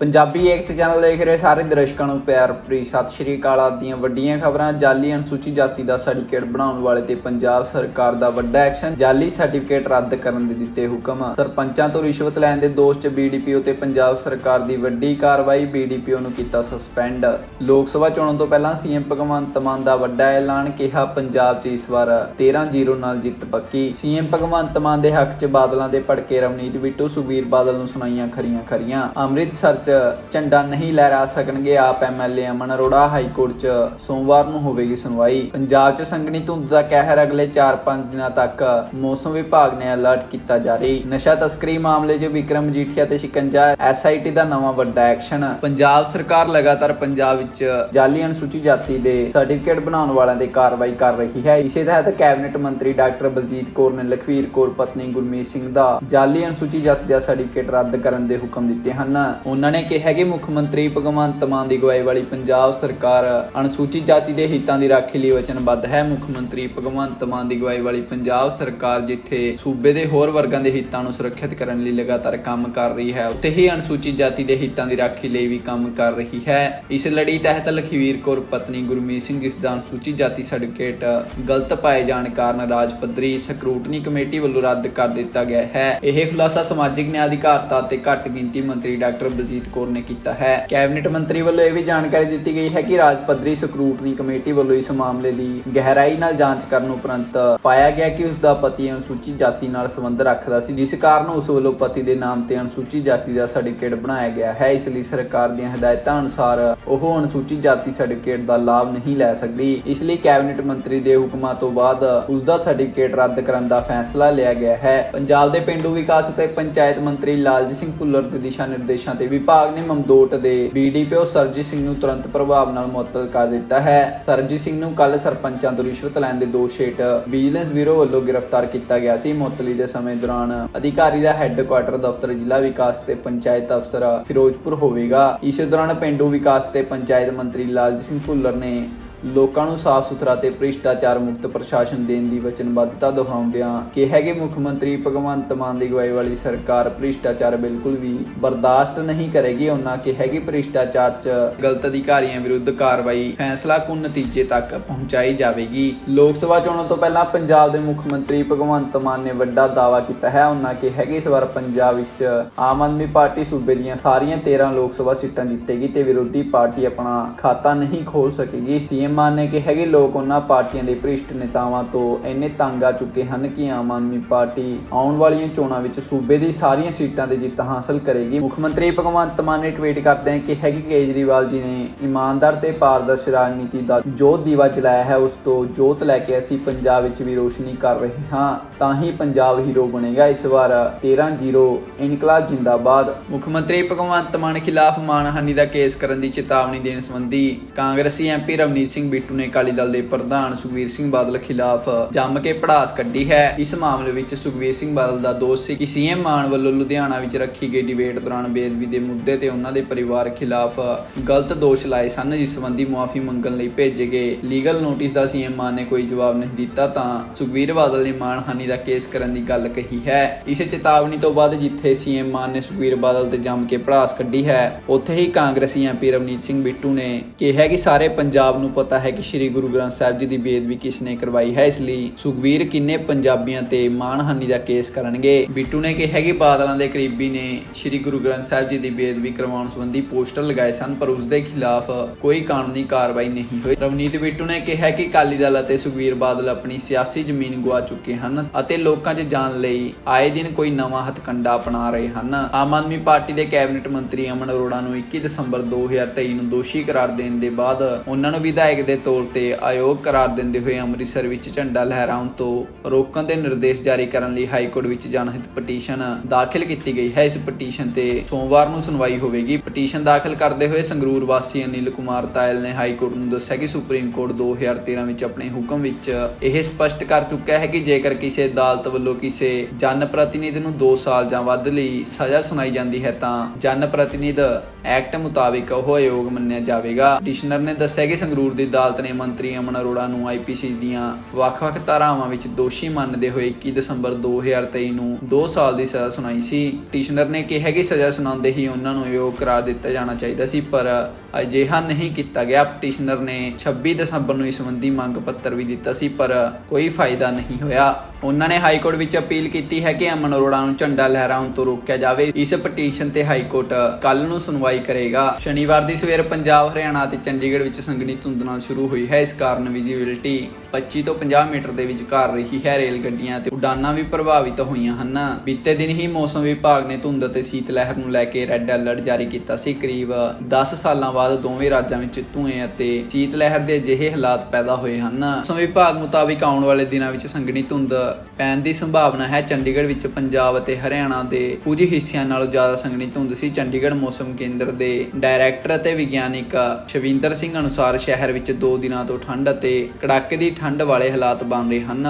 Punjabi ਏਕਤ channel ਦੇਖ ਰਹੇ ਸਾਰੇ ਦਰਸ਼ਕਾਂ ਨੂੰ ਪਿਆਰ ਭਰੀ ਸਤਿ ਸ਼੍ਰੀ ਅਕਾਲ। ਆਪ ਦੀਆਂ ਵੱਡੀਆਂ ਖਬਰਾਂ, ਜਾਲੀ ਅਨੁਸੂਚਿਤ ਜਾਤੀ ਦਾ ਸਰਟੀਫਿਕੇਟ ਬਣਾਉਣ ਵਾਲੇ ਤੇ ਪੰਜਾਬ ਸਰਕਾਰ ਦਾ ਵੱਡਾ ਐਕਸ਼ਨ ਜਾਲੀ ਸਰਟੀਫਿਕੇਟ ਰੱਦ ਕਰਨ ਦੇ ਦਿੱਤੇ ਹੁਕਮ। ਸਰਪੰਚਾਂ ਤੋਂ ਰਿਸ਼ਵਤ ਲੈਣ ਦੇ ਦੋਸ਼ 'ਚ ਬੀਡੀਪੀਓ ਤੇ ਪੰਜਾਬ ਸਰਕਾਰ ਦੀ ਵੱਡੀ ਕਾਰਵਾਈ ਬੀਡੀਪੀਓ ਨੂੰ ਕੀਤਾ ਸਸਪੈਂਡ ਲੋਕ ਸਭਾ ਚੋਣਾਂ ਤੋਂ ਪਹਿਲਾਂ ਸੀਐਮ ਭਗਵੰਤ ਮਾਨ ਦਾ ਵੱਡਾ ਐਲਾਨ, ਕਿਹਾ ਪੰਜਾਬ 'ਚ ਇਸ ਵਾਰ 13-0 ਨਾਲ ਜਿੱਤ ਪੱਕੀ। ਸੀਐਮ ਭਗਵੰਤ ਮਾਨ ਦੇ ਹੱਕ 'ਚ ਬਾਦਲਾਂ ਦੇ ਭੜਕੇ ਰਵਨੀਤ ਬਿੱਟੂ, ਸੁਬੀਰ ਬਾਦਲ ਨੂੰ ਸੁਣਾਈਆਂ ਖਰੀਆਂ ਖਰੀਆਂ ਅੰਮ੍ਰਿਤਸਰ 'ਚ ਝੰਡਾ ਨਹੀਂ ਲਹਿਰਾ ਸਕਣਗੇ AAP MLA Aman Arora high court 'ਚ। ਸੋਮਵਾਰ ਨੂੰ ਹੋਵੇਗੀ ਸੁਣਵਾਈ। ਪੰਜਾਬ 'ਚ ਸੰਘਣੀ ਧੁੰਦ ਦਾ ਕਹਿਰ ਅਗਲੇ 4-5 ਦਿਨਾਂ ਤੱਕ ਮੌਸਮ ਵਿਭਾਗ ਨੇ ਅਲਰਟ ਕੀਤਾ ਜਾਰੀ। ਨਸ਼ਾ ਤਸਕਰੀ ਮਾਮਲੇ 'ਚ ਵਿਕਰਮ ਜੀਠੀਆ ਤੇ ਸ਼ਿਕੰਜਾ ਐਸਆਈਟੀ ਦਾ ਨਵਾਂ ਵੱਡਾ ਐਕਸ਼ਨ। ਪੰਜਾਬ ਸਰਕਾਰ ਲਗਾਤਾਰ ਪੰਜਾਬ ਵਿੱਚ ਜਾਲੀ ਅਨੁਸੂਚਿਤ ਜਾਤੀ ਦੇ ਸਰਟੀਫਿਕੇਟ ਬਣਾਉਣ ਵਾਲਿਆਂ ਤੇ ਕਾਰਵਾਈ ਕਰ ਰਹੀ ਹੈ। ਇਸੇ ਤਹਿਤ ਕੈਬਨਿਟ ਮੰਤਰੀ ਡਾਕਟਰ ਬਲਜੀਤ ਕੌਰ ਨੇ ਲਖਵੀਰ ਕੌਰ, ਪਤਨੀ ਗੁਰਮੀਤ ਸਿੰਘ ਦਾ ਜਾਲੀ ਅਨੁਸੂਚਿਤ ਜਾਤੀ ਦਾ ਸਰਟੀਫਿਕੇਟ ਰੱਦ ਕਰਨ ਦੇ ਹੁਕਮ ਦਿੱਤੇ ਹਨ। ਉਹਨਾਂ ਨੇ ਕਿਹਾ ਕਿ ਮੁੱਖ ਮੰਤਰੀ ਭਗਵੰਤ ਮਾਨ ਦੀ ਅਗਵਾਈ ਵਾਲੀ ਪੰਜਾਬ ਸਰਕਾਰ ਅਨੁਸੂਚਿਤ ਜਾਤੀ ਦੇ ਹਿੱਤਾਂ ਦੀ ਰਾਖੀ ਲਈ ਵਚਨਬੱਧ ਹੈ। ਮੁੱਖ ਮੰਤਰੀ ਭਗਵੰਤ ਮਾਨ ਦੀ ਅਗਵਾਈ ਵਾਲੀ ਪੰਜਾਬ ਸਰਕਾਰ ਜਿੱਥੇ ਸੂਬੇ ਦੇ ਹੋਰ ਵਰਗਾਂ ਦੇ ਹਿੱਤਾਂ ਨੂੰ ਸੁਰੱਖਿਅਤ ਕਰਨ ਲਈ ਲਗਾਤਾਰ ਕੰਮ ਕਰ ਰਹੀ ਹੈ, ਉੱਥੇ ਹੀ ਅਨੁਸੂਚਿਤ ਜਾਤੀ ਦੇ ਹਿੱਤਾਂ ਦੀ ਰਾਖੀ ਲਈ ਵੀ ਕੰਮ ਕਰ ਰਹੀ ਹੈ। ਇਸ ਲੜੀ ਤਹਿਤ ਲਖਵੀਰ ਕੌਰ ਪਤਨੀ ਗੁਰਮੀਤ ਸਿੰਘ ਇਸ ਦਾ ਅਨੁਸੂਚਿਤ ਜਾਤੀ ਸਰਟੀਫਿਕੇਟ ਗਲਤ ਪਾਏ ਜਾਣ ਕਾਰਨ ਰਾਜ ਪੱਧਰੀ ਸਕਰੂਟਨੀ ਕਮੇਟੀ ਵੱਲੋਂ ਰੱਦ ਕਰ ਦਿੱਤਾ ਗਿਆ ਹੈ। ਇਹ ਖੁਲਾਸਾ ਸਮਾਜਿਕ ਨਿਆਂ ਅਧਿਕਾਰਤਾ ਅਤੇ ਘੱਟ ਗਿਣਤੀ ਮੰਤਰੀ ਡਾਕਟਰ ਬਲਜੀਤ ਕੌਰ ਨੇ ਕੀਤਾ ਹੈ। ਕੈਬਨਿਟ ਮੰਤਰੀ ਵੱਲੋਂ ਇਹ ਵੀ ਜਾਣਕਾਰੀ ਦਿੱਤੀ ਗਈ ਹੈ ਕਿ ਰਾਜ ਪੱਧਰੀ ਸਕਰੂਟਨੀ ਕਮੇਟੀ ਵੱਲੋਂ ਇਸ ਮਾਮਲੇ ਦੀ ਗਹਿਰਾਈ ਨਾਲ ਜਾਂਚ ਕਰਨ ਉਪਰੰਤ ਪਾਇਆ ਗਿਆ ਕਿ ਉਸ ਦਾ ਪਤੀ ਅਨੁਸੂਚਿਤ ਜਾਤੀ ਨਾਲ ਸੰਬੰਧ ਰੱਖਦਾ ਸੀ, ਜਿਸ ਕਾਰਨ ਉਸ ਵੱਲੋਂ ਪਤੀ ਦੇ ਨਾਮ ਤੇ ਅਨੁਸੂਚਿਤ ਜਾਤੀ ਦਾ ਸਰਟੀਫਿਕੇਟ ਬਣਾਇਆ ਗਿਆ ਹੈ। ਇਸ ਲਈ ਸਰਕਾਰ ਦੀਆਂ ਹਦਾਇਤਾਂ ਅਨੁਸਾਰ ਉਹ ਅਨੁਸੂਚਿਤ ਜਾਤੀ ਸਰਟੀਫਿਕੇਟ ਦਾ ਲਾਭ ਨਹੀਂ ਲੈ ਸਕਦੀ। ਇਸ ਲਈ ਕੈਬਨਿਟ ਮੰਤਰੀ ਦੇ ਹੁਕਮਾਂ ਤੋਂ ਬਾਅਦ ਉਸ ਦਾ ਸਰਟੀਫਿਕੇਟ ਰੱਦ ਕਰਨ ਦਾ ਫੈਸਲਾ ਲਿਆ ਗਿਆ ਹੈ। ਪੰਜਾਬ ਦੇ ਪਿੰਡੂ ਵਿਕਾਸ ਅਤੇ ਪੰਚਾਇਤ ਮੰਤਰੀ ਲਾਲਜੀਤ ਸਿੰਘ ਭੁੱਲਰ ਦੇ ਦਿਸ਼ਾ ਨਿਰਦੇਸ਼ਾਂ ਤੇ ਵਿਭਾਗ ਨੇ ਮਮਦੋਟ ਦੇ ਬੀਡੀਪੀਓ ਸਰਜੀਤ ਸਿੰਘ ਨੂੰ ਤੁਰੰਤ ਪ੍ਰਭਾਵ ਨਾਲ ਮੁਅੱਤਲ ਕਰ ਦਿੱਤਾ ਹੈ। ਸਰਜੀਤ ਸਿੰਘ ਨੂੰ ਕੱਲ ਸਰਪੰਚਾਂ ਤੋਂ ਰਿਸ਼ਵਤ ਲੈਣ ਦੇ ਦੋਸ਼ ਹੇਠ ਵਿਜੀਲੈਂਸ ਬਿਊਰੋ ਵੱਲੋਂ ਗ੍ਰਿਫਤਾਰ ਕੀਤਾ ਗਿਆ ਸੀ। ਮੁਅੱਤਲੀ ਦੇ ਸਮੇਂ ਦੌਰਾਨ ਅਧਿਕਾਰੀ ਦਾ ਹੈੱਡਕੁਆਟਰ ਦਫ਼ਤਰ ਜ਼ਿਲ੍ਹਾ ਵਿਕਾਸ ਤੇ ਪੰਚਾਇਤ ਅਫਸਰ ਫਿਰੋਜ਼ਪੁਰ ਹੋਵੇਗਾ। ਇਸੇ ਦੌਰਾਨ ਪਿੰਡੂ ਵਿਕਾਸ ਤੇ ਪੰਚਾਇਤ ਮੰਤਰੀ ਲਾਲਜੀਤ ਸਿੰਘ ਭੁੱਲਰ ਨੇ ਲੋਕਾਂ ਨੂੰ ਸਾਫ਼ ਸੁਥਰਾ ਤੇ ਭ੍ਰਿਸ਼ਟਾਚਾਰ ਮੁਕਤ ਪ੍ਰਸ਼ਾਸਨ ਦੇਣ ਦੀ ਵਚਨਬੱਧਤਾ ਦੁਹਰਾਉਂਦਿਆਂ ਕਿਹਾ ਕਿ ਮੁੱਖ ਮੰਤਰੀ ਭਗਵੰਤ ਮਾਨ ਦੀ ਅਗਵਾਈ ਵਾਲੀ ਸਰਕਾਰ ਭ੍ਰਿਸ਼ਟਾਚਾਰ ਬਿਲਕੁਲ ਵੀ ਬਰਦਾਸ਼ਤ ਨਹੀਂ ਕਰੇਗੀ। ਉਹਨਾਂ ਕਿਹਾ ਕਿ ਭ੍ਰਿਸ਼ਟਾਚਾਰ 'ਚ ਗਲਤ ਅਧਿਕਾਰੀਆਂ ਵਿਰੁੱਧ ਕਾਰਵਾਈ ਫੈਸਲਾ ਕੁਨ ਨਤੀਜੇ ਤੱਕ ਪਹੁੰਚਾਈ ਜਾਵੇਗੀ। ਲੋਕ ਸਭਾ ਚੋਣਾਂ ਤੋਂ ਪਹਿਲਾਂ ਪੰਜਾਬ ਦੇ ਮੁੱਖ ਮੰਤਰੀ ਭਗਵੰਤ ਮਾਨ ਨੇ ਵੱਡਾ ਦਾਅਵਾ ਕੀਤਾ ਹੈ। ਉਹਨਾਂ ਕਿਹਾ ਕਿ ਇਸ ਵਾਰ ਪੰਜਾਬ ਵਿੱਚ ਆਮ ਆਦਮੀ ਪਾਰਟੀ ਸੂਬੇ ਦੀਆਂ ਸਾਰੀਆਂ 13 ਲੋਕ ਸਭਾ ਸੀਟਾਂ ਜਿੱਤੇਗੀ ਤੇ ਵਿਰੋਧੀ ਪਾਰਟੀ ਆਪਣਾ ਖਾਤਾ ਨਹੀਂ ਖੋਲ ਸਕੇਗੀ। ਸੀਐਮ ਮਾਨ ਨੇ ਕਿਹਾ ਲੋਕ ਉਹਨਾਂ ਪਾਰਟੀਆਂ ਦੇ ਭ੍ਰਿਸ਼ਟ ਨੇਤਾਵਾਂ ਤੋਂ ਇੰਨੇ ਤੰਗ ਆ ਚੁੱਕੇ ਹਨ ਕਿ ਆਮ ਆਦਮੀ ਪਾਰਟੀ ਆਉਣ ਵਾਲੀਆਂ ਚੋਣਾਂ ਵਿੱਚ ਸੂਬੇ ਦੀ ਸਾਰੀਆਂ ਸੀਟਾਂ ਤੇ ਜਿੱਤ ਹਾਸਲ ਕਰੇਗੀ। ਮੁੱਖ ਮੰਤਰੀ ਭਗਵੰਤ ਮਾਨ ਨੇ ਟਵੀਟ ਕਰਦਿਆਂ ਕਿਹਾ ਕਿ ਕੇਜਰੀਵਾਲ ਜੀ ਨੇ ਇਮਾਨਦਾਰ ਤੇ ਪਾਰਦਰਸ਼ੀ ਰਾਜਨੀਤੀ ਦਾ ਜੋ ਦੀਵਾ ਜਲਾਇਆ ਹੈ, ਉਸ ਤੋਂ ਜੋਤ ਲੈ ਕੇ ਅਸੀਂ ਪੰਜਾਬ ਵਿੱਚ ਵੀ ਰੋਸ਼ਨੀ ਕਰ ਰਹੇ ਹਾਂ, ਤਾਂ ਹੀ ਪੰਜਾਬ ਹੀਰੋ ਬਣੇਗਾ। ਇਸ ਵਾਰ 13-0 ਇਨਕਲਾਬ ਜਿੰਦਾਬਾਦ। ਮੁੱਖ ਮੰਤਰੀ ਭਗਵੰਤ ਮਾਨ ਖਿਲਾਫ ਮਾਨਹਾਨੀ ਦਾ ਕੇਸ ਕਰਨ ਦੀ ਚੇਤਾਵਨੀ ਦੇਣ ਸੰਬੰਧੀ ਕਾਂਗਰਸੀ ਐਮਪੀ ਰਵਨੀਤ ਸਿੰਘ ਬਿੱਟੂ ਨੇ ਅਕਾਲੀ ਦਲ ਦੇ ਪ੍ਰਧਾਨ ਸੁਖਵੀਰ ਸਿੰਘ ਬਾਦਲ ਖਿਲਾਫ ਜੰਮ ਕੇ ਪੜਾਸ ਕੱਢੀ ਹੈ। ਇਸ ਮਾਮਲੇ ਵਿੱਚ ਸੁਖਵੀਰ ਸਿੰਘ ਬਾਦਲ ਦਾ ਦੋਸ਼ ਸੀ ਕਿ ਸੀਐਮ ਮਾਨ ਵੱਲੋਂ ਲੁਧਿਆਣਾ ਵਿੱਚ ਰੱਖੀ ਗਈ ਡਿਬੇਟ ਦੌਰਾਨ ਬੇਅਦਬੀ ਦੇ ਮੁੱਦੇ ਤੇ ਉਹਨਾਂ ਦੇ ਪਰਿਵਾਰ ਖਿਲਾਫ ਗਲਤ ਦੋਸ਼ ਲਾਏ ਸਨ। ਜਿਸ ਸੰਬੰਧੀ ਮੁਆਫੀ ਮੰਗਣ ਲਈ ਭੇਜੇ ਗਏ ਲੀਗਲ ਨੋਟਿਸ ਦਾ ਸੀਐਮ ਮਾਨ ਨੇ ਕੋਈ ਜਵਾਬ ਨਹੀਂ ਦਿੱਤਾ ਤਾਂ ਸੁਖਵੀਰ ਬਾਦਲ ਨੇ ਮਾਨਹਾਨੀ ਦਾ ਕੇਸ ਕਰਨ ਦੀ ਗੱਲ ਕਹੀ ਹੈ। ਇਸ ਚੇਤਾਵਨੀ ਤੋਂ ਬਾਅਦ ਜਿੱਥੇ ਸੀਐਮ ਮਾਨ ਨੇ ਸੁਖਵੀਰ ਬਾਦਲ ਤੇ ਜੰਮ ਕੇ ਪੜਾਸ ਕੱਢੀ ਹੈ, ਉੱਥੇ ਹੀ ਕਾਂਗਰਸੀ ਐਮਪੀ ਰਵਨੀਤ ਸਿੰਘ ਬਿੱਟੂ ਨੇ ਕਿਹਾ ਕਿ ਸਾਰੇ ਪੰਜਾਬ ਨੂੰ ਪਤਾ ਹੈ ਕਿ ਸ੍ਰੀ ਗੁਰੂ ਗ੍ਰੰਥ ਸਾਹਿਬ ਜੀ ਦੀ ਬੇਦਬੀ ਕਿਸ ਨੇ ਕਰਵਾਈ ਹੈ? ਇਸ ਲਈ ਸੁਖਵੀਰ ਕਿੰਨੇ ਪੰਜਾਬੀਆਂ ਤੇ ਮਾਨਹਾਨੀ ਦਾ ਕੇਸ ਕਰਨਗੇ? ਬਿੱਟੂ ਨੇ ਕਿਹਾ ਕਿ ਬਾਦਲਾਂ ਦੇ ਕਰੀਬੀ ਨੇ ਸ੍ਰੀ ਗੁਰੂ ਗ੍ਰੰਥ ਸਾਹਿਬ ਜੀ ਦੀ ਬੇਅਦਬੀ ਕਰਵਾਉਣ ਸੰਬੰਧੀ ਪੋਸਟਰ ਲਗਾਏ ਸਨ, ਪਰ ਉਸ ਦੇ ਖਿਲਾਫ ਕੋਈ ਕਾਨੂੰਨੀ ਕਾਰਵਾਈ ਨਹੀਂ ਹੋਈ। ਰਵਨੀਤ ਬਿੱਟੂ ਨੇ ਕਿਹਾ ਕਿ ਅਕਾਲੀ ਦਲ ਅਤੇ ਸੁਖਵੀਰ ਬਾਦਲ ਆਪਣੀ ਸਿਆਸੀ ਜ਼ਮੀਨ ਗਵਾ ਚੁੱਕੇ ਹਨ ਅਤੇ ਲੋਕਾਂ 'ਚ ਜਾਣ ਲਈ ਆਏ ਦਿਨ ਕੋਈ ਨਵਾਂ ਹਥਕੰਡਾ ਅਪਣਾ ਰਹੇ ਹਨ। ਆਮ ਆਦਮੀ ਪਾਰਟੀ ਦੇ ਕੈਬਨਿਟ ਮੰਤਰੀ ਅਮਨ ਅਰੋੜਾ ਨੂੰ 21 ਦਸੰਬਰ 2023 ਨੂੰ ਦੋਸ਼ੀ ਕਰਾਰ ਦੇਣ ਦੇ ਬਾਅਦ ਉਹਨਾਂ ਨੂੰ ਵਿਧਾਇਕ ਦੇ ਤੌਰ ਤੇ ਆਯੋਗ ਕਰਾਰ ਦਿੰਦੇ ਹੋਏ ਅੰਮ੍ਰਿਤਸਰ ਵਿੱਚ ਝੰਡਾ ਲਹਿਰਾਉਣ ਤੋਂ ਰੋਕਣ ਦੇ ਨਿਰਦੇਸ਼ ਜਾਰੀ ਕਰਨ ਲਈ ਹਾਈ ਕੋਰਟ ਵਿੱਚ ਜਨਹਿਤ ਪਟੀਸ਼ਨ ਦਾਖਲ ਕੀਤੀ ਗਈ ਹੈ। ਇਸ ਪਟੀਸ਼ਨ ਤੇ ਸੋਮਵਾਰ ਨੂੰ ਸੁਣਵਾਈ ਹੋਵੇਗੀ। ਪਟੀਸ਼ਨ ਦਾਖਲ ਕਰਦੇ ਹੋਏ ਸੰਗਰੂਰ ਵਾਸੀ ਅਨਿਲ ਕੁਮਾਰ ਤਾਇਲ ਨੇ ਹਾਈ ਕੋਰਟ ਨੂੰ ਦੱਸਿਆ ਕਿ ਸੁਪਰੀਮ ਕੋਰਟ 2013 ਵਿੱਚ ਆਪਣੇ ਹੁਕਮ ਵਿੱਚ ਇਹ ਸਪਸ਼ਟ ਕਰ ਚੁੱਕਿਆ ਹੈ ਕਿ ਜੇਕਰ ਕਿਸੇ ਅਦਾਲਤ ਵੱਲੋਂ ਕਿਸੇ ਜਨ ਪ੍ਰਤੀਨਿਧ ਨੂੰ 2 ਸਾਲ ਜਾਂ ਵੱਧ ਲਈ ਸਜ਼ਾ ਸੁਣਾਈ ਜਾਂਦੀ ਹੈ ਤਾਂ ਜਨ ਪ੍ਰਤੀਨਿਧ ਐਕਟ ਮੁਤਾਬਿਕ ਉਹ ਅਯੋਗ ਮੰਨਿਆ ਜਾਵੇਗਾ। ਪਟੀਸ਼ਨਰ ਨੇ ਦੱਸਿਆ ਕਿ ਸੰਗਰੂਰ ਦੀ ਅਦਾਲਤ ਨੇ ਮੰਤਰੀ ਅਮਨ ਅਰੋੜਾ ਨੂੰ ਆਈਪੀਸੀ ਦੀਆਂ ਵੱਖ-ਵੱਖ ਧਾਰਾਵਾਂ ਵਿੱਚ ਦੋਸ਼ੀ ਮੰਨਦੇ ਹੋਏ 21 ਦਸੰਬਰ 2023 ਨੂੰ 2 ਸਾਲ ਦੀ ਸਜ਼ਾ ਸੁਣਾਈ ਸੀ। ਪਟੀਸ਼ਨਰ ਨੇ ਕਿਹਾ ਕਿ ਸਜ਼ਾ ਸੁਣਾਉਂਦੇ ਹੀ ਉਹਨਾਂ ਨੂੰ ਅਯੋਗ ਕਰਾਰ ਦਿੱਤਾ ਜਾਣਾ ਚਾਹੀਦਾ ਸੀ, ਪਰ ਅਜਿਹਾ ਨਹੀਂ ਕੀਤਾ ਗਿਆ। ਪਟੀਸ਼ਨਰ ਨੇ 26 ਦਸੰਬਰ ਨੂੰ ਇਸ ਸੰਬੰਧੀ ਮੰਗ ਪੱਤਰ ਵੀ ਦਿੱਤਾ ਸੀ, ਪਰ ਕੋਈ ਫਾਇਦਾ ਨਹੀਂ ਹੋਇਆ। ਉਹਨਾਂ ਨੇ ਹਾਈ ਕੋਰਟ ਵਿੱਚ ਅਪੀਲ ਕੀਤੀ ਹੈ ਕਿ ਅਮਨ ਅਰੋੜਾ ਨੂੰ ਝੰਡਾ ਲਹਿਰਾਉਣ ਤੋਂ ਰੋਕਿਆ ਜਾਵੇ। ਇਸ ਪਟੀਸ਼ਨ ਤੇ ਹਾਈ ਕੋਰਟ ਕੱਲ ਨੂੰ ਸੁਣਵਾਈ ਕਰੇਗਾ। ਸ਼ਨੀਵਾਰ ਦੀ ਸਵੇਰ ਪੰਜਾਬ, ਹਰਿਆਣਾ ਅਤੇ ਚੰਡੀਗੜ੍ਹ ਵਿੱਚ ਸੰਘਣੀ ਧੁੰਦ ਨਾਲ ਸ਼ੁਰੂ ਹੋਈ ਹੈ। ਇਸ ਕਾਰਨ ਵਿਜ਼ਿਬਿਲਟੀ 25 ਤੋਂ 50 ਮੀਟਰ ਦੇ ਵਿਚਕਾਰ ਰਹੀ ਹੈ। ਰੇਲ ਗੱਡੀਆਂ ਤੇ ਉਡਾਨਾਂ ਵੀ ਪ੍ਰਭਾਵਿਤ ਹੋਈਆਂ ਹਨ। ਬੀਤੇ ਦਿਨ ਹੀ ਮੌਸਮ ਵਿਭਾਗ ਨੇ ਧੁੰਦ ਅਤੇ ਸੀਤ ਲਹਿਰ ਨੂੰ ਲੈ ਕੇ ਰੈੱਡ ਅਲਰਟ ਜਾਰੀ ਕੀਤਾ ਸੀ। ਕਰੀਬ 10 ਸਾਲਾਂ ਬਾਅਦ ਦੋਵੇਂ ਰਾਜਾਂ ਵਿੱਚ ਧੂਏ ਅਤੇ ਸੀਤ ਲਹਿਰ ਦੇ ਅਜਿਹੇ ਹਾਲਾਤ ਪੈਦਾ ਹੋਏ ਹਨ। ਮੌਸਮ ਵਿਭਾਗ ਮੁਤਾਬਿਕ ਆਉਣ ਵਾਲੇ ਦਿਨਾਂ ਵਿੱਚ ਸੰਘਣੀ ਧੁੰਦ ਪੈਣ ਦੀ ਸੰਭਾਵਨਾ ਹੈ। ਚੰਡੀਗੜ੍ਹ ਵਿੱਚ ਪੰਜਾਬ ਅਤੇ ਹਰਿਆਣਾ ਦੇ ਕੁਝ ਹਿੱਸਿਆਂ ਨਾਲੋਂ ਜ਼ਿਆਦਾ ਸੰਘਣੀ ਧੁੰਦ ਸੀ। ਚੰਡੀਗੜ੍ਹ ਮੌਸਮ ਕੇਂਦਰ ਦੇ ਡਾਇਰੈਕਟਰ ਅਤੇ ਵਿਗਿਆਨਿਕ ਸ਼ਵਿੰਦਰ ਸਿੰਘ ਅਨੁਸਾਰ ਸ਼ਹਿਰ ਵਿੱਚ 2 ਦਿਨਾਂ ਤੋਂ ਠੰਡ ਅਤੇ ਕੜਾਕੇ ਦੀ ਠੰਡ ਵਾਲੇ ਹਾਲਾਤ ਬਣ ਰਹੇ ਹਨ।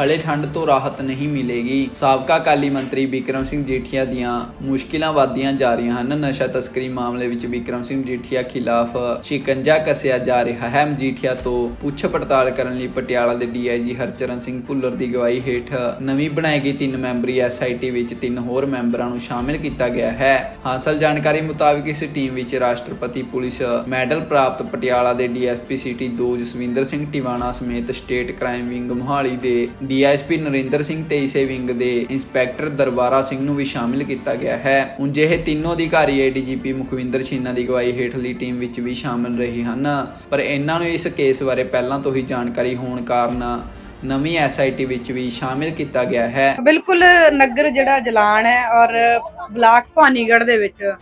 ਹਲੇ ਠੰਡ ਤੋਂ ਰਾਹਤ ਨਹੀਂ ਮਿਲੇਗੀ। ਸਾਬਕਾ ਅਕਾਲੀ ਮੰਤਰੀ ਵਿਕਰਮ ਸਿੰਘ ਜੀਠੀਆ ਦੀਆਂ ਮੁਸ਼ਕਿਲਾਂ ਵਧਦੀਆਂ ਜਾ ਰਹੀਆਂ ਹਨ। ਨਸ਼ਾ ਤਸਕਰੀ ਮਾਮਲੇ ਵਿੱਚ ਵਿਕਰਮ ਸਿੰਘ ਜੀਠੀਆ ਖਿਲਾਫ ਸ਼ਿਕੰਜਾ ਕੱਸਿਆ ਜਾ ਰਿਹਾ ਹੈ। ਮਜੀਠੀਆ ਤੋਂ ਪੁੱਛ ਪੜਤਾਲ ਕਰਨ ਲਈ ਪਟਿਆਲਾ ਦੇ ਡੀਆਈਜੀ ਹਰਚਰਨ ਸਿੰਘ ਭੁੱਲਰ ਦੀ ਅਗਵਾਈ ਹੇਠ ਨਵੀਂ ਬਣਾਈ ਗਈ ਤਿੰਨ ਮੈਂਬਰੀ ਐਸਆਈਟੀ ਵਿੱਚ ਤਿੰਨ ਹੋਰ ਮੈਂਬਰਾਂ ਨੂੰ ਸ਼ਾਮਿਲ ਕੀਤਾ ਗਿਆ ਹੈ। ਹਾਸਲ ਜਾਣਕਾਰੀ ਮੁਤਾਬਕ ਇਸ ਟੀਮ ਵਿੱਚ ਰਾਸ਼ਟਰਪਤੀ, ਪੁਲਿਸ ਮੈਡਲ ਪ੍ਰਾਪਤ ਪਟਿਆਲਾ ਦੇ ਡੀਐਸਪੀ ਸਿਟੀ 2 ਜਸਵਿੰਦਰ ਸਿੰਘ ਟਿਵਾਣਾ ਸਮੇਤ ਸਟੇਟ ਕ੍ਰਾਈਮ ਵਿੰਗ ਮੋਹਾਲੀ ਦੇ ਡੀਐਸਪੀ ਨਰਿੰਦਰ ਸਿੰਘ ਤੇ ਇਸੇ ਵਿੰਗ ਦੇ ਇੰਸਪੈਕਟਰ ਦਰਬਾਰਾ ਸਿੰਘ ਨੂੰ ਵੀ ਸ਼ਾਮਿਲ ਕੀਤਾ ਗਿਆ ਹੈ। ਉਂਝ ਇਹ ਤਿੰਨੋਂ ਅਧਿਕਾਰੀ ਏਡੀਜੀਪੀ ਮੁਖਵਿੰਦਰ ਛੀਨਾ ਦੀ ਅਗਵਾਈ ਹੇਠਲੀ ਟੀਮ ਵਿੱਚ ਵੀ ਸ਼ਾਮਿਲ ਰਹੇ ਹਨ। ਪਰ ਇਹਨਾਂ ਨੂੰ ਇਸ ਕੇਸ ਬਾਰੇ ਪਹਿਲਾਂ ਤੋਂ ਹੀ ਜਾਣਕਾਰੀ ਹੋਣ ਕਾਰਨ ਨਵੀਂ ਐਸਆਈਟੀ ਵਿੱਚ ਵੀ ਸ਼ਾਮਿਲ ਕੀਤਾ ਗਿਆ ਹੈ। ਬਿਲਕੁਲ ਨਗਰ ਜਿਹੜਾ ਜਲਾਨ ਹੈ ਔਰ ਬਲਾਕ ਭਾਨੀਗੜ੍ਹ ਦੇ ਵਿੱਚ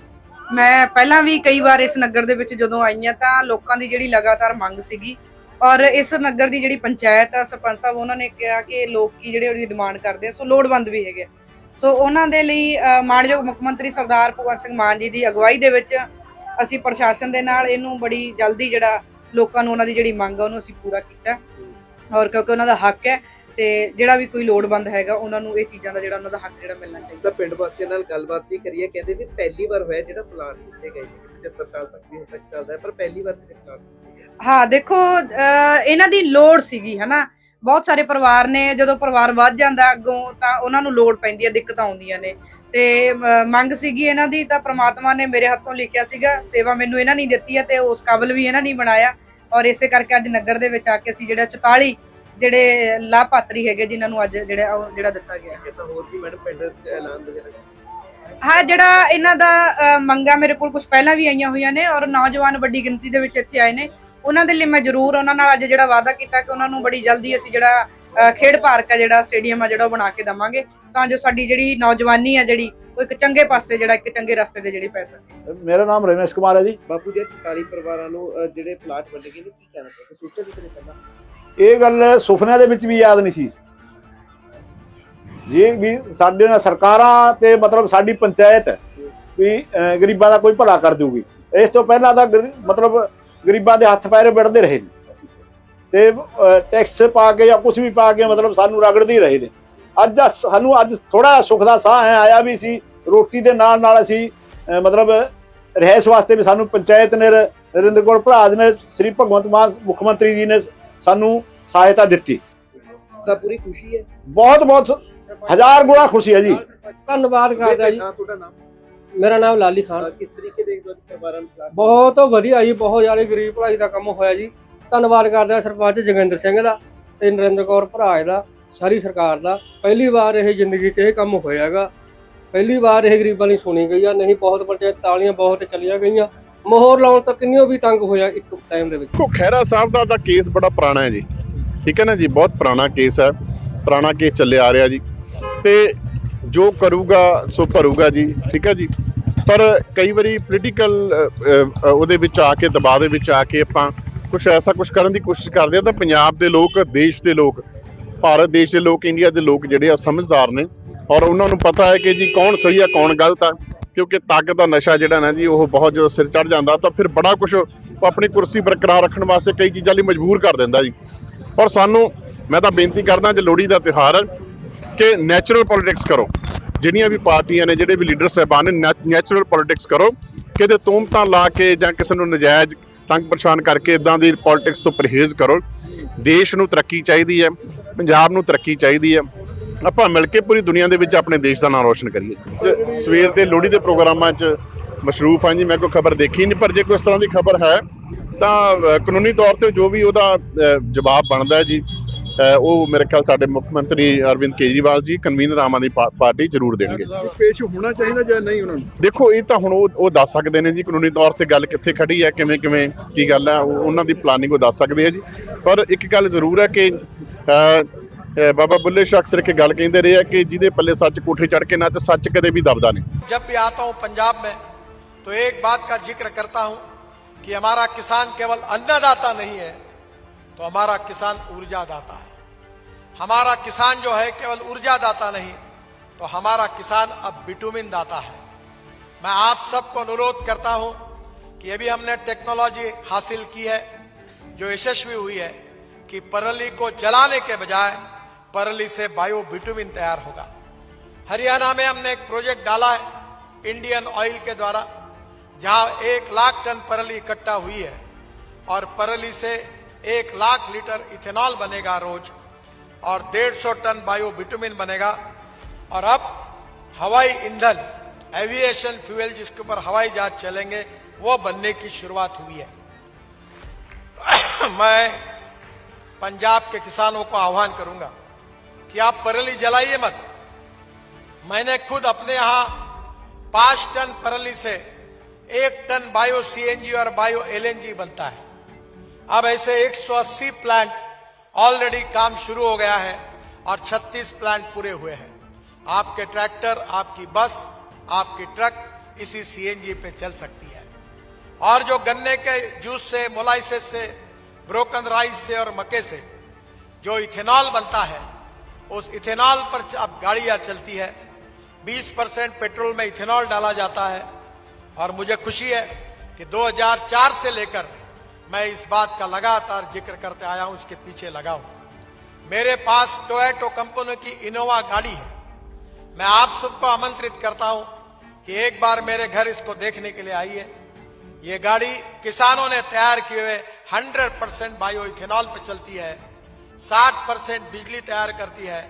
ਮੈਂ ਪਹਿਲਾਂ ਵੀ ਕਈ ਵਾਰ ਇਸ ਨਗਰ ਦੇ ਵਿੱਚ ਜਦੋਂ ਆਈ ਆ ਤਾਂ ਲੋਕਾਂ ਦੀ ਜਿਹੜੀ ਲਗਾਤਾਰ ਮੰਗ ਸੀਗੀ ਔਰ ਇਸ ਨਗਰ ਦੀ ਜਿਹੜੀ ਪੰਚਾਇਤ ਆ ਸਰਪੰਚ ਸਾਹਿਬ ਉਹਨਾਂ ਨੇ ਕਿਹਾ ਕਿ ਲੋਕ ਕੀ ਜਿਹੜੇ ਉਹਦੀ ਡਿਮਾਂਡ ਕਰਦੇ ਆ ਸੋ ਲੋੜਵੰਦ ਵੀ ਹੈਗੇ ਸੋ ਉਹਨਾਂ ਦੇ ਲਈ ਅ, ਮੁੱਖ ਮੰਤਰੀ ਸਰਦਾਰ ਭਗਵੰਤ ਸਿੰਘ ਮਾਨ ਜੀ ਦੀ ਅਗਵਾਈ ਦੇ ਵਿੱਚ ਅਸੀਂ ਪ੍ਰਸ਼ਾਸਨ ਦੇ ਨਾਲ ਇਹਨੂੰ ਬੜੀ ਜਲਦੀ ਜਿਹੜਾ ਲੋਕਾਂ ਨੂੰ ਉਹਨਾਂ ਦੀ ਜਿਹੜੀ ਮੰਗ ਆ ਉਹਨੂੰ ਅਸੀਂ ਪੂਰਾ ਕੀਤਾ। ਔਰ ਕਿਉਂਕਿ ਉਹਨਾਂ ਦਾ ਹੱਕ ਹੈ ਤੇ ਜਿਹੜਾ ਵੀ ਕੋਈ ਲੋੜਵੰਦ ਹੈਗਾ ਉਹਨਾਂ ਨੂੰ ਇਹ ਚੀਜ਼ਾਂ ਦਾ ਜਿਹੜਾ ਉਹਨਾਂ ਦਾ ਹੱਕ ਜਿਹੜਾ ਮਿਲਣਾ ਚਾਹੀਦਾ। ਪਿੰਡ ਵਾਸੀਆਂ ਨਾਲ ਗੱਲਬਾਤ ਵੀ ਕਰੀਏ ਕਹਿੰਦੇ ਵੀ ਪਹਿਲੀ ਵਾਰ ਹੋਇਆ ਜਿਹੜਾ ਪਲਾਨ ਕੀਤੇ ਗਏ ਨੇ 75 ਸਾਲ ਤੱਕ ਵੀ ਹੁਣ ਤੱਕ ਚੱਲਦਾ ਪਰ ਪਹਿਲੀ ਵਾਰ ਜਿਹੜੇ ਪਲਾਨ ਹਾਂ ਦੇਖੋ ਅਹ ਇਹਨਾਂ ਦੀ ਲੋੜ ਸੀਗੀ ਹਨਾ। ਬਹੁਤ ਸਾਰੇ ਪਰਿਵਾਰ ਨੇ ਜਦੋਂ ਪਰਿਵਾਰ ਵੱਧ ਜਾਂਦਾ ਅੱਗੋਂ ਤਾਂ ਉਹਨਾਂ ਨੂੰ ਲੋੜ ਪੈਂਦੀ ਹੈ ਦਿੱਕਤਾਂ ਆਉਂਦੀਆਂ ਨੇ। ਤੇ ਅਹ ਮੰਗ ਸੀਗੀ ਇਹਨਾਂ ਦੀ ਤਾਂ ਪ੍ਰਮਾਤਮਾ ਨੇ ਮੇਰੇ ਹੱਥੋਂ ਲਿਖਿਆ ਸੀਗਾ ਸੇਵਾ ਮੈਨੂੰ ਇਹਨਾਂ ਨੇ ਦਿੱਤੀ ਹੈ ਤੇ ਉਸ ਕਾਬਲ ਵੀ ਇਹਨਾਂ ਨੇ ਬਣਾਇਆ। ਔਰ ਇਸੇ ਕਰਕੇ ਅੱਜ ਨਗਰ ਦੇ ਵਿੱਚ ਆ ਕੇ ਅਸੀਂ ਜਿਹੜਾ 44 ਜਿਹੜੇ ਲਾਭਪਾਤਰੀ ਹੈਗੇ ਜਿਨ੍ਹਾਂ ਨੂੰ ਅੱਜ ਜਿਹੜਾ ਉਹ ਜਿਹੜਾ ਦਿੱਤਾ ਗਿਆ। ਕਿ ਤਾਂ ਹੋਰ ਵੀ ਮੈਡਮ ਪਿੰਡ ਚ ਐਲਾਨ ਵਗੈਰਾ? ਹਾਂ ਜਿਹੜਾ ਇਹਨਾਂ ਦਾ ਅਹ, ਮੰਗਾਂ ਮੇਰੇ ਕੋਲ ਕੁਝ ਪਹਿਲਾਂ ਵੀ ਆਈਆਂ ਹੋਈਆਂ ਨੇ ਔਰ ਨੌਜਵਾਨ ਵੱਡੀ ਗਿਣਤੀ ਦੇ ਵਿੱਚ ਇੱਥੇ ਆਏ ਨੇ। ਉਹਨਾਂ ਦੇ ਲਈ ਮੈਂ ਜ਼ਰੂਰ ਉਹਨਾਂ ਨਾਲ ਅੱਜ ਜਿਹੜਾ ਵਾਅਦਾ ਕੀਤਾ ਕਿ ਉਹਨਾਂ ਨੂੰ ਬੜੀ ਜਲਦੀ ਅਸੀਂ ਜਿਹੜਾ ਖੇਡ ਪਾਰਕ ਆ ਜਿਹੜਾ ਸਟੇਡੀਅਮ ਆ ਜਿਹੜਾ ਉਹ ਬਣਾ ਕੇ ਦਵਾਂਗੇ ਤਾਂ ਜੋ ਸਾਡੀ ਜਿਹੜੀ ਨੌਜਵਾਨੀ ਆ ਜਿਹੜੀ ਉਹ ਇੱਕ ਚੰਗੇ ਪਾਸੇ ਜਿਹੜਾ ਇੱਕ ਚੰਗੇ ਰਸਤੇ ਤੇ ਜਿਹੜੀ ਪੈ ਸਕੇ। ਮੇਰਾ ਨਾਮ ਰਮੇਸ਼ ਕੁਮਾਰ ਹੈ ਜੀ। ਬਾਪੂ ਜੀ 44 ਪਰਿਵਾਰਾਂ ਨੂੰ ਜਿਹੜੇ ਪਲਾਟ ਵੰਡੇ ਗਏ ਨੇ ਕੀ ਕਹਿਣਾ ਚਾਹੁੰਦੇ ਸੋਚਿਆ ਵੀ ਕਦੇ ਪਹਿਲਾਂ? ਇਹ ਗੱਲ ਸੁਪਨਿਆਂ ਦੇ ਵਿੱਚ ਵੀ ਯਾਦ ਨਹੀਂ ਸੀ। ਜੀ ਵੀ ਸਾਡੇ ਨਾਲ ਸਰਕਾਰਾਂ ਤੇ ਮਤਲਬ ਸਾਡੀ ਪੰਚਾਇਤ ਵੀ ਗਰੀਬਾਂ ਦਾ ਕੋਈ ਭਲਾ ਕਰ ਦੂਗੀ ਇਸ ਤੋਂ ਪਹਿਲਾਂ ਤਾਂ ਮਤਲਬ ਗਰੀਬਾਂ ਦੇ ਹੱਥ ਪੈਰੇ ਵਿੜਦੇ ਰਹੇ ਨੇ। ਤੇ ਟੈਕਸ ਪਾ ਕੇ ਜਾਂ ਕੁਝ ਵੀ ਪਾ ਕੇ ਮਤਲਬ ਸਾਨੂੰ ਰਗੜਦੇ ਹੀ ਰਹੇ ਨੇ। ਅੱਜ ਸਾਨੂੰ ਅੱਜ ਥੋੜਾ ਸੁੱਖ ਦਾ ਸਾਹ ਹੈ ਆਇਆ ਵੀ ਸੀ ਰੋਟੀ ਦੇ ਨਾਲ ਨਾਲ ਅਸੀਂ ਮਤਲਬ ਰਹਿਸ ਵਾਸਤੇ ਵੀ ਸਾਨੂੰ ਪੰਚਾਇਤ ਨੇ ਨਰਿੰਦਰ ਕੌਰ ਭਰਾਜ ਨੇ ਸ੍ਰੀ ਭਗਵੰਤ ਮਾਨ ਮੁੱਖ ਮੰਤਰੀ ਜੀ ਨੇ ਸਾਨੂੰ ਸਹਾਇਤਾ ਦਿੱਤੀ। ਤਾਂ ਪੂਰੀ ਖੁਸ਼ੀ ਹੈ। ਬਹੁਤ ਬਹੁਤ ਹਜ਼ਾਰ ਗੁਣਾ ਖੁਸ਼ੀ ਹੈ ਜੀ। ਧੰਨਵਾਦ ਕਰਦਾ ਜੀ। ਤੁਹਾਡਾ ਨਾਮ? ਮੇਰਾ ਨਾਮ ਲਾਲੀ ਖਾਨ। ਕਿਸ ਤਰੀਕੇ ਦੇ ਦੋ ਪਰਿਵਾਰਾਂ ਨੂੰ ਪਲਾਟ ਬਹੁਤ ਵਧੀਆ ਜੀ ਬਹੁਤ ਜ਼ਿਆਦਾ ਗਰੀਬ ਭਲਾਈ ਦਾ ਕੰਮ ਹੋਇਆ ਜੀ। ਧੰਨਵਾਦ ਕਰਦਾ ਸਰਪੰਚ ਜੋਗਿੰਦਰ ਸਿੰਘ ਦਾ ਤੇ ਨਰਿੰਦਰ ਕੌਰ ਭਰਾਜ ਦਾ ਸਾਰੀ ਸਰਕਾਰ ਦਾ। ਪਹਿਲੀ ਵਾਰ ਇਹ ਜ਼ਿੰਦਗੀ 'ਚ ਇਹ ਕੰਮ ਹੋਇਆਗਾ ਪਹਿਲੀ ਵਾਰ ਇਹ ਗਰੀਬਾਂ ਲਈ ਸੁਣੀ ਗਈ ਆ ਨਹੀਂ ਬਹੁਤ ਪੰਚਾਇਤ ਤਾਲੀਆਂ ਬਹੁਤ ਚੱਲੀਆਂ ਗਈਆਂ। ਮੋਹਰ ਲਾਉਣ ਤੱਕ ਕਿੰਨੀਓ ਵੀ ਤੰਗ ਹੋਇਆ ਇੱਕ ਟਾਈਮ ਦੇ ਵਿੱਚ। ਦੇਖੋ ਖਹਿਰਾ ਸਾਹਿਬ ਦਾ ਤਾਂ ਕੇਸ ਬੜਾ ਪੁਰਾਣਾ ਹੈ ਜੀ। ਠੀਕ ਹੈ ਨਾ ਜੀ ਬਹੁਤ ਪੁਰਾਣਾ ਕੇਸ ਹੈ। ਪੁਰਾਣਾ ਕੇਸ ਚੱਲਿਆ ਆ ਰਿਹਾ ਜੀ। ਤੇ ਜੋ ਕਰੂਗਾ, ਸੋ ਭਰੂਗਾ ਜੀ, ਠੀਕ ਹੈ ਜੀ। ਪਰ ਕਈ ਵਾਰੀ ਪੋਲੀਟੀਕਲ ਉਹਦੇ ਵਿੱਚ ਆ ਕੇ, ਦਬਾਅ ਦੇ ਵਿੱਚ ਆ ਕੇ ਆਪਾਂ ਕੁਝ ਐਸਾ ਕੁਝ ਕਰਨ ਦੀ ਕੋਸ਼ਿਸ਼ ਕਰਦੇ ਆ ਤਾਂ ਪੰਜਾਬ ਦੇ ਲੋਕ, ਦੇਸ਼ ਦੇ ਲੋਕ, ਭਾਰਤ ਦੇਸ਼ ਦੇ ਲੋਕ, ਇੰਡੀਆ ਦੇ ਲੋਕ ਜਿਹੜੇ ਆ ਸਮਝਦਾਰ ਨੇ। ਔਰ ਉਹਨਾਂ ਨੂੰ ਪਤਾ ਹੈ ਕਿ ਜੀ ਕੌਣ ਸਹੀ ਆ, ਕੌਣ ਗਲਤ ਆ, ਕਿਉਂਕਿ ਤਾਕਤ ਦਾ ਨਸ਼ਾ ਜਿਹੜਾ ਨਾ ਜੀ, ਉਹ ਬਹੁਤ ਜਦੋਂ ਸਿਰ ਚੜ ਜਾਂਦਾ ਤਾਂ ਫਿਰ ਬੜਾ ਕੁਝ ਉਹ ਆਪਣੀ ਕੁਰਸੀ ਬਰਕਰਾਰ ਰੱਖਣ ਵਾਸਤੇ ਕਈ ਚੀਜ਼ਾਂ ਲਈ ਮਜਬੂਰ ਕਰ ਦਿੰਦਾ ਜੀ। ਔਰ ਸਾਨੂੰ, ਮੈਂ ਤਾਂ ਬੇਨਤੀ ਕਰਦਾ ਜੇ ਲੋਹੜੀ ਦਾ ਤਿਉਹਾਰ ਹੈ ਕਿ ਨੈਚੁਰਲ ਪੋਲਿਟਿਕਸ ਕਰੋ। ਜਿਹੜੀਆਂ ਵੀ ਪਾਰਟੀਆਂ ਨੇ, ਜਿਹੜੇ ਵੀ ਲੀਡਰ ਸਾਹਿਬਾਨ ਨੇ ਨੈਚੁਰਲ ਪੋਲਿਟਿਕਸ ਕਰੋ। ਕਿਤੇ ਤੋਮਤਾਂ ਲਾ ਕੇ ਜਾਂ ਕਿਸੇ ਨੂੰ ਨਜਾਇਜ਼ ਤੰਗ ਪਰੇਸ਼ਾਨ ਕਰਕੇ ਇਦਾਂ ਦੀ ਪੋਲਿਟਿਕਸ ਤੋਂ ਪਰਹੇਜ਼ ਕਰੋ। ਦੇਸ਼ ਨੂੰ ਤਰੱਕੀ ਚਾਹੀਦੀ ਹੈ, ਪੰਜਾਬ ਨੂੰ ਤਰੱਕੀ ਚਾਹੀਦੀ ਹੈ। ਆਪਾਂ ਮਿਲ ਕੇ ਪੂਰੀ ਦੁਨੀਆ ਦੇ ਵਿੱਚ ਆਪਣੇ ਦੇਸ਼ ਦਾ ਨਾਮ ਰੋਸ਼ਨ ਕਰੀਏ। ਸਵੇਰ ਦੇ ਲੋਹੜੀ ਦੇ ਪ੍ਰੋਗਰਾਮਾਂ 'ਚ ਮਸ਼ਰੂਫ ਹਾਂ ਜੀ, ਮੈਂ ਕੋਈ ਖਬਰ ਦੇਖੀ ਨਹੀਂ, ਪਰ ਜੇ ਕੋਈ ਇਸ ਤਰ੍ਹਾਂ ਦੀ ਖਬਰ ਹੈ, ਤਾਂ ਕਾਨੂੰਨੀ ਤੌਰ ਤੇ ਜੋ ਵੀ ਉਹਦਾ ਜਵਾਬ ਬਣਦਾ ਹੈ ਜੀ ਉਹ ਮੇਰੇ ਖਿਆਲ ਸਾਡੇ ਮੁੱਖ ਮੰਤਰੀ ਅਰਵਿੰਦ ਕੇਜਰੀਵਾਲ ਜੀ ਕਨਵੀਨਰ ਆਮ ਆਦਮੀ ਪਾ- ਪਾਰਟੀ ਜ਼ਰੂਰ ਦੇਣਗੇ ਪੇਸ਼ ਹੋਣਾ ਚਾਹੀਦਾ ਜਾਂ ਨਹੀਂ ਉਹਨਾਂ ਨੂੰ ਦੇਖੋ ਇਹ ਤਾਂ ਹੁਣ ਉਹ ਉਹ ਦੱਸ ਸਕਦੇ ਨੇ ਜੀ ਕਾਨੂੰਨੀ ਤੌਰ ਤੇ ਗੱਲ ਕਿੱਥੇ ਖੜੀ ਹੈ ਕਿਵੇਂ ਕਿਵੇਂ ਕੀ ਗੱਲ ਹੈ ਉਹ- ਉਹਨਾਂ ਦੀ ਪਲਾਨਿੰਗ ਉਹ ਦੱਸ ਸਕਦੇ ਆ ਜੀ ਪਰ ਇੱਕ ਗੱਲ ਜ਼ਰੂਰ ਹੈ ਕਿ ਅ, ਅ, ਬਾਬਾ ਬੁੱਲੇ ਸ਼ਾਹ ਅਕਸਰ ਇੱਕ ਗੱਲ ਕਹਿੰਦੇ ਰਹੇ ਆ ਕਿ ਜਿਹਦੇ ਪੱਲੇ ਸੱਚ ਕੋਠੇ ਚੜ ਕੇ ਨੱਚ ਸੱਚ ਕਦੇ ਵੀ ਦਬਦਾ ਨਹੀਂ जब भी आता हूं पंजाब में तो एक बात का जिक्र करता हूं कि हमारा किसान केवल अन्नदाता नहीं है तो हमारा किसान ऊर्जा दाता है। हमारा किसान जो है केवल ऊर्जा दाता नहीं तो हमारा किसान अब विटामिन दाता है। मैं आप सबको अनुरोध करता हूँ कि अभी हमने टेक्नोलॉजी हासिल की है, जो यशस्वी हुई है, कि परली को जलाने के बजाय परली से बायो विटामिन तैयार होगा। हरियाणा में हमने एक प्रोजेक्ट डाला है इंडियन ऑयल के द्वारा, जहाँ एक लाख टन परली इकट्ठा हुई है, और परली से एक लाख लीटर इथेनॉल बनेगा रोज और डेढ़ सौ टन बायो विटामिन बनेगा। और अब हवाई ईंधन एविएशन फ्यूल जिसके ऊपर हवाई जहाज़ चलेंगे, वो बनने की शुरुआत हुई है। मैं पंजाब के किसानों को आह्वान करूँगा कि आप परली जलाइए मत। मैंने खुद अपने यहाँ पाँच टन परली से एक टन बायो सीएनजी और बायो एलएनजी बनता है। अब ऐसे 180 प्लांट ऑलरेडी काम शुरू हो गया है और 36 प्लांट पूरे हुए हैं। आपके ट्रैक्टर आपकी बस आपकी ट्रक इसी सीएनजी पे चल सकती है। और जो गन्ने के जूस से मोलाइसिस से ब्रोकन राइस से और मक्के से जो इथेनॉल बनता है, उस इथेनॉल पर अब गाड़ियाँ चलती है। 20 परसेंट पेट्रोल में इथेनॉल डाला जाता है। और मुझे खुशी है कि 2004 से लेकर मैं इस बात का लगातार ज़िक्र करते आया हूँ, उसके पीछे लगा हूँ मेरे पास टोयटो कंपनी की इनोवा गाड़ी है। मैं आप सबको आमंत्रित करता हूँ कि एक बार मेरे घर इसको देखने के लिए आइए। ये गाड़ी किसानों ने तैयार किए हुए 100 परसेंट बायो इथेनॉल पे चलती है 60 परसेंट बिजली तैयार करती है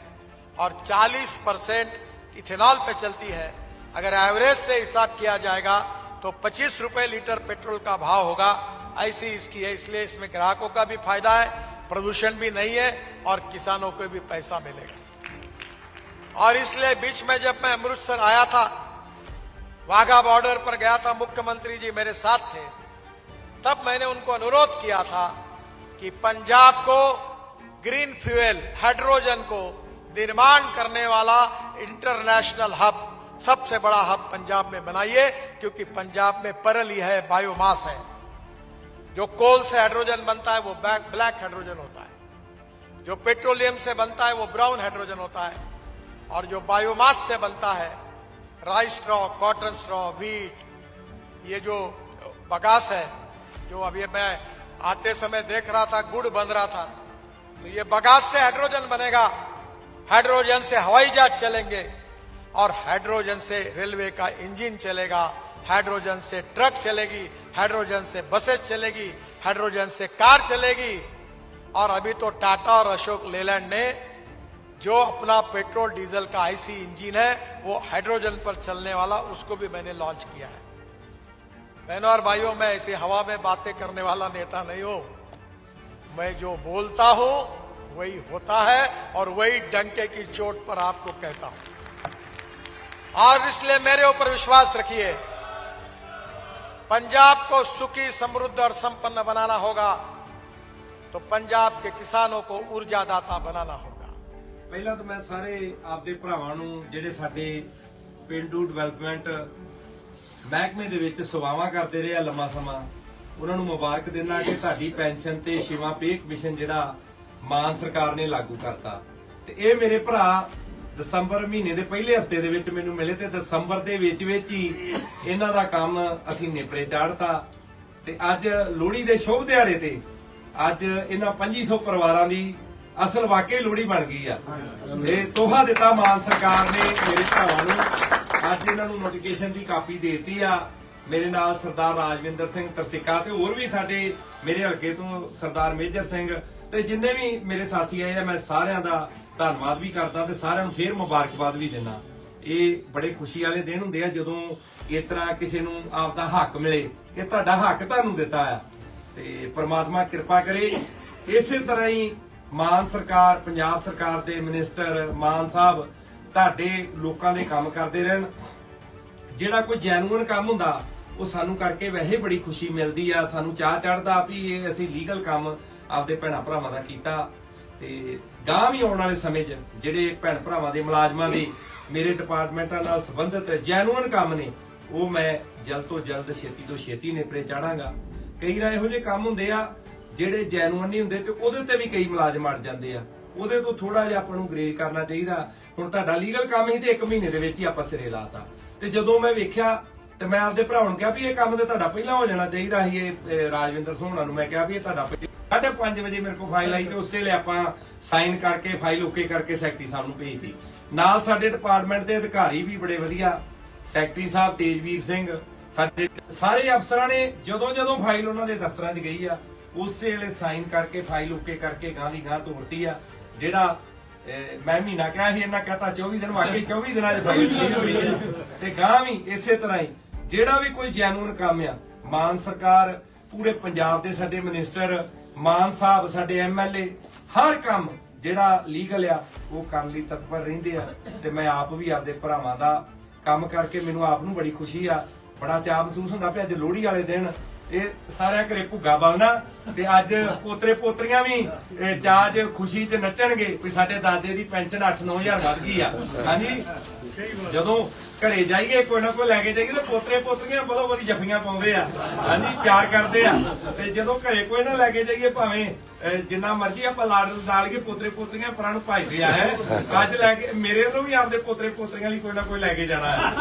और 40 परसेंट इथेनॉल पे चलती है। अगर एवरेज से हिसाब किया जाएगा तो पच्चीस रुपए लीटर पेट्रोल का भाव होगा। ऐसी इसकी है, इसलिए इसमें ग्राहकों का भी फ़ायदा है, प्रदूषण भी नहीं है और किसानों को भी पैसा मिलेगा। और इसलिए बीच में जब मैं अमृतसर आया था, वाघा बॉर्डर पर गया था, मुख्यमंत्री जी मेरे साथ थे, तब मैंने उनको अनुरोध किया था कि पंजाब को ग्रीन फ्यूएल, हाइड्रोजन को निर्माण करने वाला इंटरनेशनल हब, सबसे बड़ा हब पंजाब में बनाइए, क्योंकि पंजाब में परली है, बायोमास है। जो कोल से हाइड्रोजन बनता है, वो ब्लैक हाइड्रोजन होता है। जो पेट्रोलियम से बनता है, वो ब्राउन हाइड्रोजन होता है। और जो बायोमास से बनता है rice straw cotton straw wheat ये जो बगास है, जो अभी मैं आते समय देख रहा था, गुड़ बन रहा था तो ये बगास से हाइड्रोजन बनेगा। हाइड्रोजन से हवाई जहाज़ चलेंगे और हाइड्रोजन से रेलवे का इंजन चलेगा। हाइड्रोजन से ट्रक चलेगी, हाइड्रोजन से बसेस चलेगी, हाइड्रोजन से कार चलेगी। और अभी तो टाटा और अशोक लेलैंड ने जो अपना पेट्रोल डीजल का आईसी इंजन है, वो हाइड्रोजन पर चलने वाला, उसको भी मैंने लॉन्च किया है। बहनों और भाइयों, मैं ऐसे हवा में बातें करने वाला नेता नहीं हूँ। मैं जो बोलता हूँ, वही होता है, और वही डंके की चोट पर आपको कहता हूँ। और इसलिए मेरे ऊपर विश्वास रखिए पंजाब को सुखी समृद्ध और संपन्न बनाना होगा तो पंजाब के किसानों को ऊर्जादाता बनाना होगा ਪਹਿਲਾਂ ਤਾਂ ਮੈਂ ਸਾਰੇ ਆਪਦੇ ਭਰਾਵਾਂ ਨੂੰ ਜਿਹੜੇ ਸਾਡੇ ਪਿੰਡੂ ਡਿਵੈਲਪਮੈਂਟ ਮਹਿਕਮੇ ਦੇ ਵਿੱਚ ਸੇਵਾਵਾਂ ਕਰਦੇ ਰਹੇ ਆ ਲੰਮਾ ਸਮਾਂ ਉਹਨਾਂ ਨੂੰ ਮੁਬਾਰਕ ਦਿੰਦਾ ਕਿ ਤੁਹਾਡੀ ਪੈਨਸ਼ਨ ਤੇ ਸ਼ਿਵਾ ਪੇ ਕਮਿਸ਼ਨ ਜਿਹੜਾ ਮਾਨ ਸਰਕਾਰ ਨੇ ਲਾਗੂ ਕਰਤਾ ਤੇ ਇਹ ਮੇਰੇ ਭਰਾ ਦਸੰਬਰ ਮਹੀਨੇ ਦੇ ਪਹਿਲੇ ਹਫ਼ਤੇ ਦੇ ਵਿੱਚ ਮੈਨੂੰ ਮਿਲੇ ਤੇ ਦਸੰਬਰ ਦੇ ਵਿੱਚ ਵਿੱਚ ਹੀ ਇਹਨਾਂ ਦਾ ਕੰਮ ਅਸੀਂ ਨੇਪਰੇ ਚਾੜਤਾ। ਤੇ ਅੱਜ ਲੋਹੜੀ ਦੇ ਸ਼ੁਭ ਦਿਹਾੜੇ ਤੇ ਅੱਜ ਇਹਨਾਂ 2500 ਪਰਿਵਾਰਾਂ ਦੀ ਅਸਲ ਵਾਕਈ ਲੋਹੜੀ ਬਣ ਗਈ ਆ। ਤੇ ਤੋਹਾ ਦਿੱਤਾ ਮਾਨ ਸਰਕਾਰ ਨੇ ਮੇਰੇ ਭਰਾਵਾਂ ਨੂੰ। ਅੱਜ ਇਹਨਾਂ ਨੂੰ ਨੋਟੀਫਿਕੇਸ਼ਨ ਦੀ ਕਾਪੀ ਦੇਤੀ ਆ। ਮੇਰੇ ਨਾਲ ਸਰਦਾਰ ਰਾਜਵਿੰਦਰ ਸਿੰਘ ਤਰਸਿਕਾ ਤੇ ਹੋਰ ਵੀ ਸਾਡੇ ਮੇਰੇ ਹਲਕੇ ਤੋਂ ਸਰਦਾਰ ਮੇਜਰ ਸਿੰਘ ਤੇ ਜਿੰਨੇ ਵੀ ਮੇਰੇ ਸਾਥੀ ਆਏ ਆ, ਮੈਂ ਸਾਰਿਆਂ ਦਾ ਧੰਨਵਾਦ ਵੀ ਕਰਦਾ ਤੇ ਸਾਰਿਆਂ ਨੂੰ ਫੇਰ ਮੁਬਾਰਕਬਾਦ ਵੀ ਦਿੰਦਾ। ਇਹ ਬੜੇ ਖੁਸ਼ੀ ਵਾਲੇ ਦਿਨ ਹੁੰਦੇ ਆ ਜਦੋਂ ਇਸ ਤਰ੍ਹਾਂ ਕਿਸੇ ਨੂੰ ਆਪਦਾ ਹੱਕ ਮਿਲੇ ਇਹ ਤੁਹਾਡਾ ਹੱਕ ਤੁਹਾਨੂੰ ਦਿੱਤਾ ਆ। ਤੇ ਪ੍ਰਮਾਤਮਾ ਕਿਰਪਾ ਕਰੇ। ਇਸੇ ਤਰ੍ਹਾਂ ਹੀ ਮਾਨ ਸਰਕਾਰ, ਪੰਜਾਬ ਸਰਕਾਰ ਦੇ ਮਿਨਿਸਟਰ ਮਾਨ ਸਾਹਿਬ ਤੁਹਾਡੇ ਲੋਕਾਂ ਦੇ ਕੰਮ ਕਰਦੇ ਰਹਿਣ। ਜਿਹੜਾ ਕੋਈ ਜੈਨੂਇਨ ਕੰਮ ਹੁੰਦਾ, ਉਹ ਸਾਨੂੰ ਕਰਕੇ ਵੈਸੇ ਬੜੀ ਖੁਸ਼ੀ ਮਿਲਦੀ ਆ, ਸਾਨੂੰ ਚਾਹ ਚੜਦਾ ਵੀ ਇਹ ਅਸੀਂ ਲੀਗਲ ਕੰਮ ਆਪਦੇ ਭੈਣਾ ਭਰਾਵਾਂ ਦਾ ਕੀਤਾ ਤੇ ਗਾਂ ਵੀ ਆਉਣ ਵਾਲੇ ਸਮੇਂ 'ਚ ਜਿਹੜੇ ਭੈਣ ਭਰਾਵਾਂ ਦੇ ਮੁਲਾਜ਼ਮਾਂ ਦੇ ਮੇਰੇ ਡਿਪਾਰਟਮੈਂਟਾਂ ਨਾਲ ਸੰਬੰਧਿਤ ਜੈਨੂਇਨ ਕੰਮ ਨੇ, ਉਹ ਮੈਂ ਜਲਦ ਤੋਂ ਜਲਦ ਛੇਤੀ ਤੋਂ ਛੇਤੀ ਨੇਪਰੇ ਚਾੜਾਂਗਾ। ਕਈ ਵਾਰ ਇਹੋ ਜਿਹੇ ਕੰਮ ਹੁੰਦੇ ਆ, ਜਿਹੜੇ ਜੈਨੂਇਨ ਨਹੀਂ ਹੁੰਦੇ ਤੇ ਉਹਦੇ ਤੇ ਵੀ ਕਈ ਮੁਲਾਜ਼ਮ ਅੜ ਜਾਂਦੇ ਆ। ਉਹਦੇ ਤੋਂ ਥੋੜਾ ਜਿਹਾ ਆਪਾਂ ਨੂੰ ਗ੍ਰੇਡ ਕਰਨਾ ਚਾਹੀਦਾ। ਹੁਣ ਤੁਹਾਡਾ ਲੀਗਲ ਕੰਮ ਹੀ ਤੇ 1 ਮਹੀਨੇ ਦੇ ਵਿੱਚ ਹੀ ਆਪਾਂ ਸਿਰੇ ਲਾਤਾ। ਤੇ ਜਦੋਂ ਮੈਂ ਵੇਖਿਆ ਤੇ ਮੈਂ ਆਪਦੇ ਭਰਾ ਨੂੰ ਕਿਹਾ ਵੀ ਇਹ ਕੰਮ ਤੇ ਤੁਹਾਡਾ ਪਹਿਲਾਂ ਹੋ ਜਾਣਾ ਚਾਹੀਦਾ ਸੀ ਇਹ ਰਾਜਵਿੰਦਰ ਸੋਹਣਾ ਨੂੰ ਮੈਂ ਕਿਹਾ ਵੀ ਇਹ ਤੁਹਾਡਾ ਸਾਢੇ 5 ਵਜੇ ਮੇਰੇ ਕੋਲ ਫਾਈਲ ਆਈ ਤੇ ਉਸ ਵੇਲੇ ਆਪਾਂ ਸਾਈਨ ਕਰਕੇ ਫਾਈਲ ਓਕੇ ਕਰਕੇ ਸੈਕਟਰੀ ਸਾਹਿਬ ਨੂੰ ਭੇਜਤੀ। ਨਾਲ ਸਾਡੇ ਡਿਪਾਰਟਮੈਂਟ ਦੇ ਅਧਿਕਾਰੀ ਵੀ ਬੜੇ ਵਧੀਆ। ਸੈਕਟਰੀ ਸਾਹਿਬ ਤੇਜਵੀਰ ਸਿੰਘ, ਸਾਡੇ ਸਾਰੇ ਅਫਸਰਾਂ ਨੇ ਜਦੋਂ ਜਦੋਂ ਫਾਈਲ ਉਹਨਾਂ ਦੇ ਦਫ਼ਤਰਾਂ 'ਚ ਗਈ ਆ, ਉਸੇ ਵੇਲੇ ਸਾਈਨ ਕਰਕੇ ਫਾਈਲ ਓਕੇ ਕਰਕੇ ਗਾਂ ਦੀ ਗਾਂ ਤੋਰਤੀ ਆ, ਜਿਹੜਾ ਮੈਂ ਮਹੀਨਾ ਕਿਹਾ ਸੀ ਇਹਨਾਂ ਕਹਤਾ 24 ਦਿਨ ਵਾਕਈ 24 ਦਿਨਾਂ 'ਚ ਫਾਈਲ ਕਲੀਅਰ ਹੋਈ ਹੈ ਤੇ ਗਾਂ ਵੀ ਇਸੇ ਤਰ੍ਹਾਂ ਹੀ, ਜਿਹੜਾ ਵੀ ਕੋਈ ਜੈਨੂਨ ਕੰਮ ਆ, ਮਾਨ ਸਰਕਾਰ, ਪੂਰੇ ਪੰਜਾਬ ਦੇ ਸਾਡੇ ਮਿਨਿਸਟਰ ਮਾਨ ਸਾਹਿਬ, ਸਾਡੇ ਐਮਐਲਏ ਹਰ ਕੰਮ ਜਿਹੜਾ ਲੀਗਲ ਆ, ਉਹ ਕਰਨ ਲਈ ਤਤਪਰ ਰਹਿੰਦੇ ਆ ਤੇ ਮੈਂ ਆਪ ਵੀ ਆਪਦੇ ਭਰਾਵਾਂ ਦਾ ਕੰਮ ਕਰਕੇ ਮੈਨੂੰ ਆਪ ਨੂੰ ਬੜੀ ਖੁਸ਼ੀ ਆ। ਬੜਾ ਚਾਅ ਮਹਿਸੂਸ ਹੁੰਦਾ ਪਿਆ, ਅੱਜ ਲੋਹੜੀ ਵਾਲੇ ਦਿਨ ਇਹ ਸਾਰਿਆਂ ਘਰੇ ਭੁੱਗਾ ਬਲਣਾ ਤੇ ਅੱਜ ਪੋਤਰੇ ਪੋਤਰੀਆਂ ਵੀ, ਇਹ ਚਾਅ ਖੁਸ਼ੀ 'ਚ ਨੱਚਣਗੇ ਵੀ ਸਾਡੇ ਦਾਦੇ ਦੀ ਪੈਨਸ਼ਨ 8-9000 ਵੱਧ ਗਈ ਆ। ਹਾਂਜੀ? ਜਦੋਂ ਘਰੇ ਜਾਈਏ, ਕੋਈ ਨਾ ਕੋਈ ਲੈ ਕੇ ਜਾਈਏ, ਤੇ ਪੋਤਰੇ ਪੋਤਰੀਆਂ ਬਦੋ ਬਦੀ ਜੱਫੀਆਂ ਪਾਉਂਦੇ ਆ। ਹਾਂਜੀ, ਪਿਆਰ ਕਰਦੇ ਆ। ਤੇ ਜਦੋਂ ਘਰੇ ਕੋਈ ਨਾ ਲੈ ਕੇ ਜਾਈਏ, ਭਾਵੇਂ ਜਿੰਨਾ ਮਰਜ਼ੀ ਆਪਾਂ ਲਾੜ ਨਾਲ ਕੇ ਪੋਤਰੇ ਪੋਤਰੀਆਂ ਪਰਾਂ ਨੂੰ ਭਜਦੇ ਆ, ਹੈ। ਅੱਜ ਲੈ ਕੇ, ਮੇਰੇ ਨੂੰ ਵੀ ਆਪਦੇ ਪੋਤਰੇ ਪੋਤਰੀਆਂ ਲਈ ਕੋਈ ਨਾ ਕੋਈ ਲੈ ਕੇ ਜਾਣਾ ਹੈ।